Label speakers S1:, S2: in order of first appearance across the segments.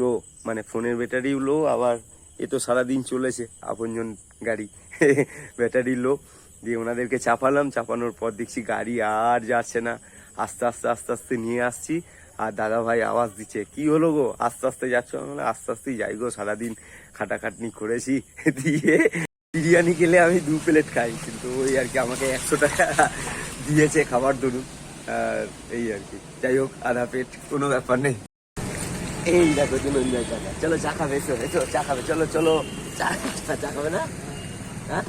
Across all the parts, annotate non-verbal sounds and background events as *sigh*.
S1: লো মানে ফোনের ব্যাটারিও লো, আবার এ তো সারাদিন চলেছে, আপনজন গাড়ি, *laughs* ব্যাটারি লো। দিয়ে ওনাদেরকে চাপালাম, চাপানোর পর দেখছি গাড়ি আর যাচ্ছে না। আস্তে আস্তে আস্তে আস্তে নিয়ে আসছি, আর দাদা ভাই আওয়াজ দিচ্ছে, কি হলো গো? আস্তে আস্তে যাচ্ছ? আমি আস্তে আস্তেই যাই গো, সারাদিন খাটাখাটনি করেছি। *laughs* দিয়ে বিরিয়ানি খেলে আমি দু প্লেট খাই, কিন্তু ওই আর কি আমাকে একশো টাকা দিয়েছে খাবার ধরুন। আর এই আর কি, যাই হোক, আধা পেট কোনো ব্যাপার নেই। এই দেখো ধনঞ্জয় কাকা চলো চা খাবে এসো এসো চা খাবে চলো চলো। চা চা- খাবে না? হ্যাঁ?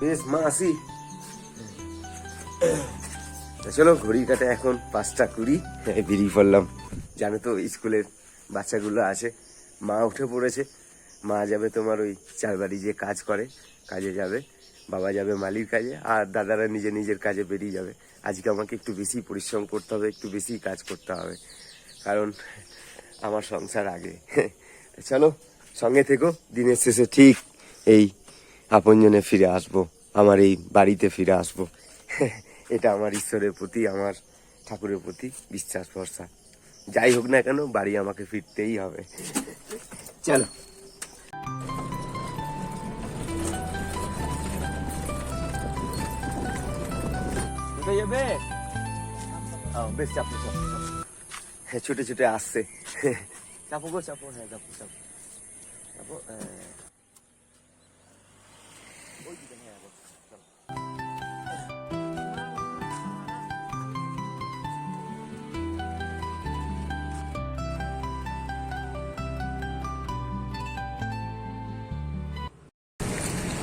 S1: বেশ মা আসি। চলো ঘড়ি কাটে এখন পাঁচটা কুড়ি হ্যাঁ, বেরিয়ে পড়লাম। জানো তো স্কুলের বাচ্চাগুলো আছে। মা উঠে পড়েছে। মা যাবে তোমার ওই চারবাড়ি যে কাজ করে কাজে যাবে। বাবা যাবে মালির কাজে, আর দাদারা নিজে নিজের কাজে বেরিয়ে যাবে। আজকে আমাকে একটু বেশি পরিশ্রম করতে হবে, একটু বেশি কাজ করতে হবে। কারণ আমার সংসার আগে। *laughs* চলো, সঙ্গে থেকো, দিনের শেষে ঠিক এই আপনজনে ফিরে আসব, আমার এই বাড়িতে ফিরে আসব। *laughs* এটা আমার ঈশ্বরের প্রতি, আমার ঠাকুরের প্রতি বিশ্বাস, ভরসা। যাই হোক না কেন, বাড়ি আমাকে ফিরতেই হবে। *laughs* চলো। যাবে বেশ চাপো চাপো। হ্যাঁ ছুটে ছুটে আসছে চাপো গো চাপো হ্যাঁ চাপো চাপো চাপো ওই দিকে হ্যাঁ, চলো।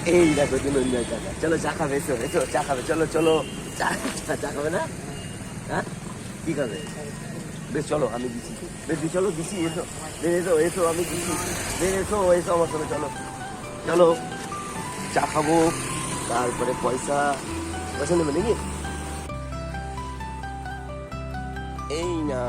S1: এই দেখো ধনঞ্জয় কাকা চলো, চা খাবে, এসো এসো, চা খাবে, চলো চলো। চা, চা- খাবে না? হ্যাঁ? কি খাবে? বেশ, চলো, আমি দিচ্ছি বেশ চলো দিচ্ছি এসো। এসো এসো, আমি দিচ্ছি বেশ, এসো এসো আমার সঙ্গে, চলো। চলো, চা খাব, তারপরে পয়সা পয়সা নেবে নাকি? এই না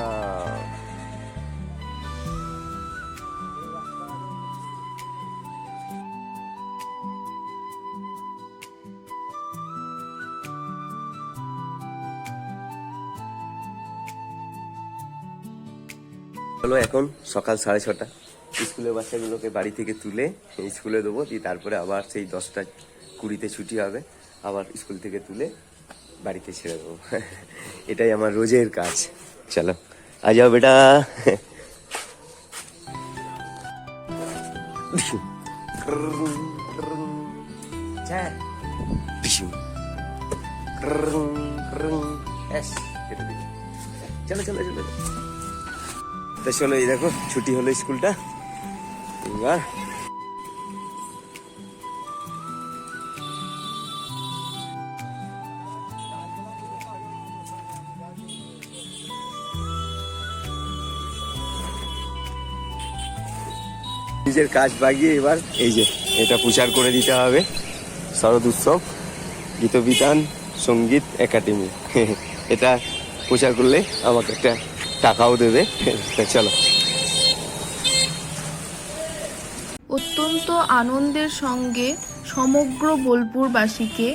S1: হলো এখন, সকাল সাড়ে ছটা। স্কুলের বাচ্চাগুলোকে বাড়ি থেকে তুলে স্কুলে দেবো, দিয়ে তারপরে আবার সেই দশটা কুড়িতে ছুটি হবে, আবার স্কুল থেকে তুলে বাড়িতে ছেড়ে দেবো। এটাই আমার রোজের কাজ। চলো আ যাও বেটা তো চলো এই দেখো, ছুটি হলো স্কুলটা। এবার নিজের কাজ বাগিয়ে এবার এই যে, এটা প্রচার করে দিতে হবে। শরৎ উৎসব, গীতবিতান, সংগীত একাডেমি। *laughs* এটা প্রচার করলে আমাকে একটা টাকাও দেবে। চলো।
S2: অত্যন্ত আনন্দের সঙ্গে সমগ্র বোলপুরবাসীকে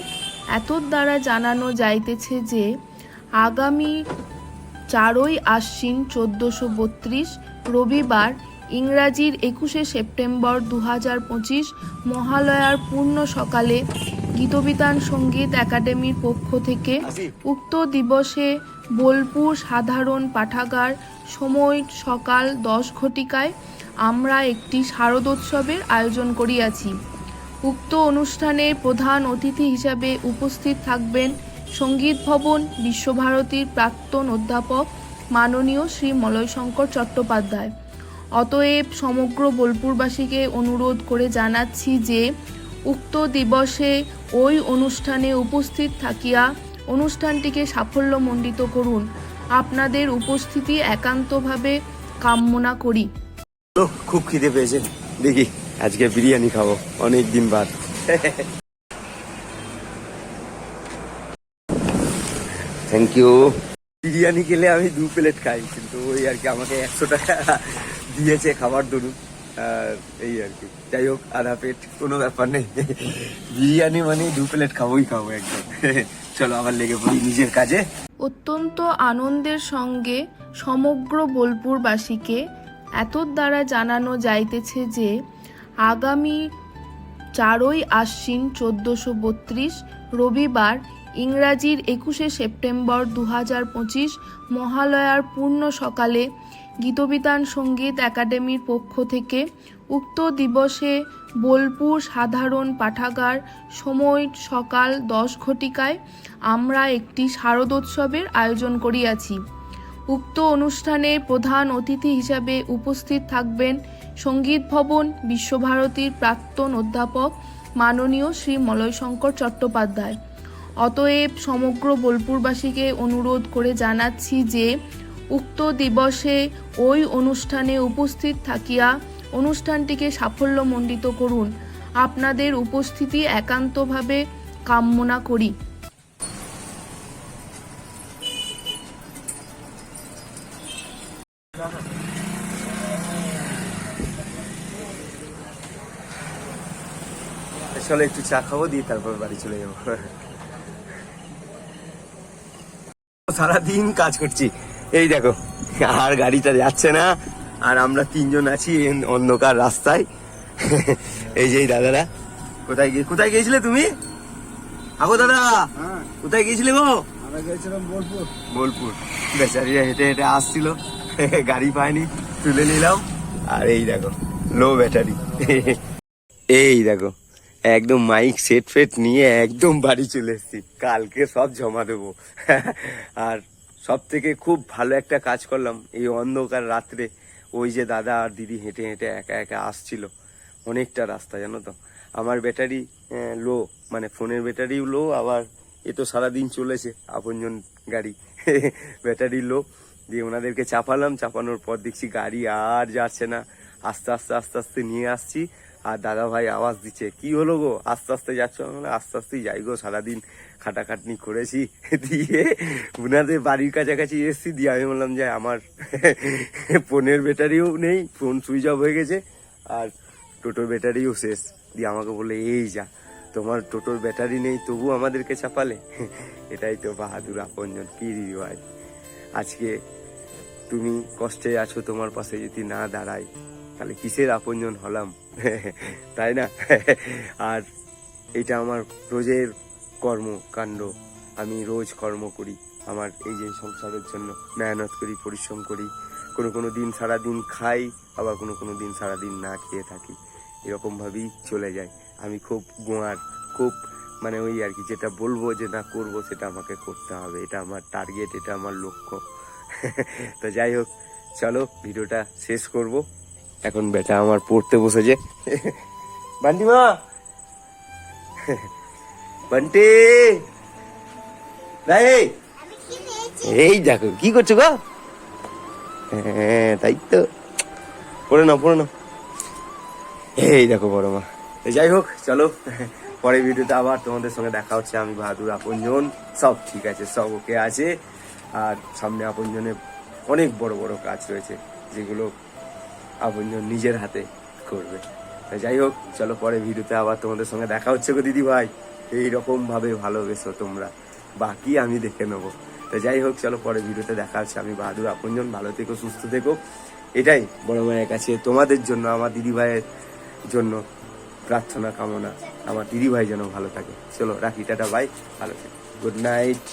S2: এত দ্বারা জানানো যাইতেছে যে, আগামী চারই আশ্বিন চোদ্দোশো বত্রিশ, রবিবার ইংরাজির একুশে সেপ্টেম্বর দু হাজার পঁচিশ মহালয়ার পূর্ণ সকালে গীতবিতান সংগীত একাডেমির পক্ষ থেকে উক্ত দিবসে বোলপুর সাধারণ পাঠাগার সময় সকাল দশ ঘটিকায় আমরা একটি শারদোৎসবের আয়োজন করিয়াছি। উক্ত অনুষ্ঠানে প্রধান অতিথি হিসাবে উপস্থিত থাকবেন সংগীত ভবন বিশ্বভারতীর প্রাক্তন অধ্যাপক মাননীয় শ্রী মলয়শঙ্কর চট্টোপাধ্যায়। অতএব সমগ্র বোলপুরবাসীকে অনুরোধ করে জানাচ্ছি যে উক্ত দিবসে ওই অনুষ্ঠানে উপস্থিত থাকিয়া অনুষ্ঠানটিকে সাফল্যমণ্ডিত করুন। আপনাদের উপস্থিতি একান্তভাবে কামনা করি।
S1: তো খুব খিদে পেয়েছে। দেখি আজকে বিরিয়ানি খাব। অনেক দিন বাদ। থ্যাংক ইউ বিরিয়ানি খেলে আমি দু প্লেট খাই কিন্তু ওই আর কি আমাকে একশো টাকা দিয়েছে খাবার ধরুন আর এই আর কি। যাই হোক আধা পেট কোনো ব্যাপার নেই। বিরিয়ানি মানে দু প্লেট খাবোই খাব একদম। চলো, আবার লেগে পড়ি নিজের কাজে।
S2: অত্যন্ত আনন্দের সঙ্গে সমগ্র বোলপুরবাসীকে এত দ্বারা জানানো যাইতেছে যে, আগামী চারই আশ্বিন চোদ্দোশো বত্রিশ, রবিবার, ইংরাজির একুশে সেপ্টেম্বর দু হাজার পঁচিশ, মহালয়ার পূর্ণ সকালে গীতবিতান সংগীত একাডেমির পক্ষ থেকে উক্ত দিবসে বোলপুর সাধারণ পাঠাগার সময় সকাল দশ ঘটিকায় আমরা একটি শারদোৎসবের আয়োজন করিয়াছি। উক্ত অনুষ্ঠানে প্রধান অতিথি হিসাবে উপস্থিত থাকবেন সংগীত ভবন বিশ্বভারতীর প্রাক্তন অধ্যাপক মাননীয় শ্রী মলয়শঙ্কর চট্টোপাধ্যায়। অতএব সমগ্র বোলপুরবাসীকে অনুরোধ করে জানাচ্ছি যে উক্ত দিবসে ওই অনুষ্ঠানে উপস্থিত থাকিয়া অনুষ্ঠানটিকে সাফল্যমণ্ডিত করুন। আপনাদের উপস্থিতি একান্তভাবে কামনা করি।
S1: চলো একটু চা খাব, দিয়ে তারপর বাড়ি চলে যাব। সারাদিন কাজ করছি। এই দেখো আর গাড়িটা যাচ্ছে না আর আমরা তিনজন আছি অন্ধকার রাস্তায়। এই যে দাদারা কোথায় গিয়ে কোথায় গিয়েছিলে তুমি? আগো দাদা
S3: হ্যাঁ।
S1: কোথায় গিয়েছিলে গো?
S3: বোলপুর।
S1: বোলপুর। বেচারিরা হেঁটে হেঁটে আসছিল গাড়ি পায়নি তুলে নিলাম। আর এই দেখো লো ব্যাটারি। এই দেখো একদম মাইক সেট ফেট নিয়ে একদম বাড়ি চলে এসেছি। কালকে সব জমা দেবো। আর সব থেকে খুব ভালো একটা কাজ করলাম এই অন্ধকার রাত্রে। ওই যে দাদা আর দিদি হেঁটে হেঁটে একা একা আসছিল অনেকটা রাস্তা, জানো তো। আমার ব্যাটারি লো মানে ফোনের ব্যাটারিও লো, আবার এ তো সারাদিন চলেছে, আপনজন গাড়ি। *laughs* ব্যাটারি লো, দিয়ে ওনাদেরকে চাপালাম, চাপানোর পর দেখছি গাড়ি আর যাচ্ছে না। আস্তে আস্তে আস্তে আস্তে নিয়ে আসছি। আর দাদা ভাই আওয়াজ দিচ্ছে কি হলো গো? আস্তে আস্তে যাচ্ছ? আমি বললাম, আস্তে আস্তেই যাই গো সারাদিন খাটাখাটনি করেছি। দিয়ে উনাদের বাড়ির কাছাকাছি এসছি দিয়ে আমি বললাম যে আমার ফোনের ব্যাটারিও নেই ফোন সুইচ অফ হয়ে গেছে আর টোটোর ব্যাটারিও শেষ। দিয়ে আমাকে বলে এই যা তোমার টোটোর ব্যাটারি নেই তবু আমাদেরকে চাপালে? এটাই তো বাহাদুর আপনজন কি ভাই আজকে তুমি কষ্টে আছো তোমার পাশে যদি না দাঁড়াই তাহলে কিসের আপনজন হলাম? *laughs* তাই না? *laughs* আর এটা আমার রোজের কর্মকাণ্ড। আমি রোজ কর্ম করি, আমার এই যে সংসারের জন্য মেহনত করি, পরিশ্রম করি। কোনো কোনো দিন সারা দিন খাই, আবার কোনো কোনো দিন সারা দিন না খেয়ে থাকি। এরকমভাবেই চলে যায়। আমি খুব গোয়ার খুব মানে ওই আর কি, যেটা বলব যে না করব সেটা আমাকে করতে হবে। এটা আমার টার্গেট এটা আমার লক্ষ্য। *laughs* তো যাই হোক, চলো, ভিডিওটা শেষ করব। এখন বেটা আমার পড়তে বসেছে বান্টি মা। বান্টি। ভাই এই। দেখো কি করছ গো? হ্যাঁ তাই তো। পড়ে নাও পড়ে নাও। এই দেখো বড় মা। যাই হোক চলো। পরের ভিডিওতে আবার তোমাদের সঙ্গে দেখা হচ্ছে আমি বাহাদুর আপনজন। সব ঠিক আছে সব ওকে আছে। আর সামনে আপনজনের অনেক বড় বড় কাজ রয়েছে যেগুলো আপনজন নিজের হাতে করবে। যাই হোক, চলো পরে ভিডিওতে আবার তোমাদের সঙ্গে দেখা হচ্ছে গো দিদি ভাই। এইরকম ভাবে ভালোবেসো তোমরা। বাকি আমি দেখে নেব। তো যাই হোক, চলো পরে ভিডিওতে দেখা হচ্ছে। আমি বাহাদুর, আপনজন। ভালো থেকো, সুস্থ থেকো। এটাই বড় মায়ের কাছে তোমাদের জন্য, আমার দিদি ভাইয়ের জন্য প্রার্থনা কামনা। আমার দিদি ভাই যেন ভালো থাকে। চলো রাখি, টাটা বাই ভালো থাকে। Good night